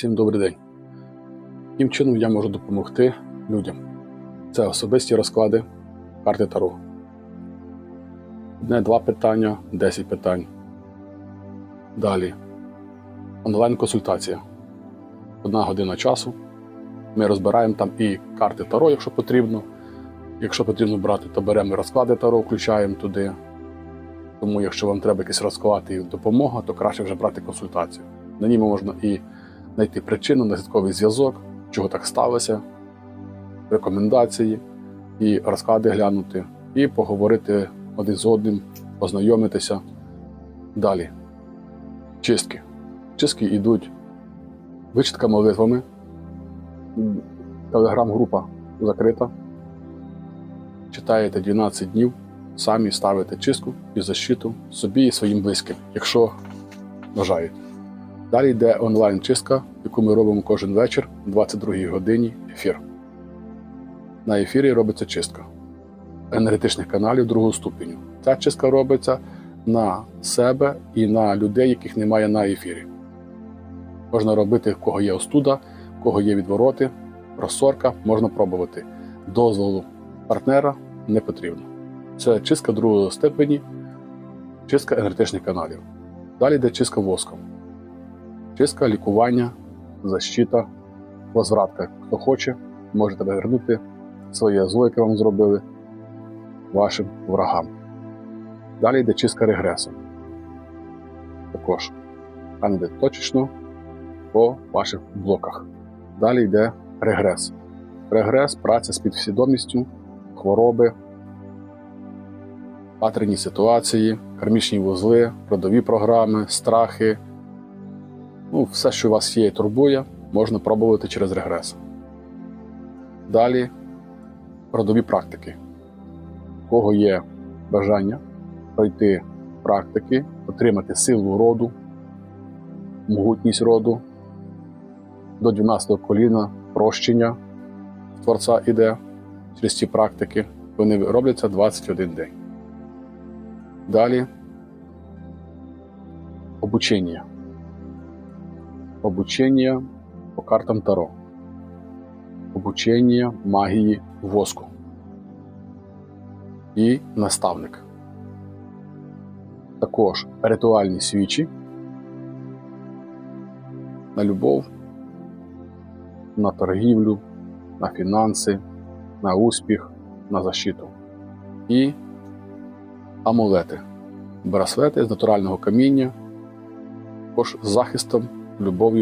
Всім добрий день. Яким чином я можу допомогти людям? Це особисті розклади карти Таро. Не два питання, 10 питань. Далі. Онлайн-консультація. Одна година часу. Ми розбираємо там і карти Таро, якщо потрібно. Якщо потрібно брати, то беремо розклади Таро, включаємо туди. Тому, якщо вам треба якийсь розклад і допомога, то краще вже брати консультацію. На ній можна і знайти причину, наслідковий зв'язок, чого так сталося, рекомендації, і розклади глянути, і поговорити один з одним, познайомитися. Далі. Чистки. Чистки йдуть вичитка молитвами. Телеграм-група закрита. Читаєте 12 днів, самі ставите чистку і защиту собі і своїм близьким, якщо бажаєте. Далі йде онлайн-чистка, яку ми робимо кожен вечір о 22 годині ефір. На ефірі робиться чистка енергетичних каналів другого ступеню. Ця чистка робиться на себе і на людей, яких немає на ефірі. Можна робити, в кого є остуда, в кого є відвороти, розсорка, можна пробувати. Дозволу партнера не потрібно. Це чистка другого степені, чистка енергетичних каналів. Далі йде чистка воском. Чистка, лікування, защита, возвратка. Хто хоче, можете повернути своє зло, яке вам зробили вашим ворогам. Далі йде чистка регресу. Також там йде точечно по ваших блоках. Далі йде регрес. Регрес, праця з підсвідомістю, хвороби, патерні ситуації, кармічні вузли, родові програми, страхи. Ну, все, що у вас є і турбує, можна пробувати через регрес. Далі родові практики. У кого є бажання пройти практики, отримати силу роду, могутність роду, до 12-го коліна прощення Творця іде через ці практики. Вони робляться 21 день. Далі обучення. Обучення по картам Таро. Обучення магії воску. І наставник. Також ритуальні свічі на любов, на торгівлю, на фінанси, на успіх, на защиту. І амулети, браслети з натурального каміння, також з захистом, do Bob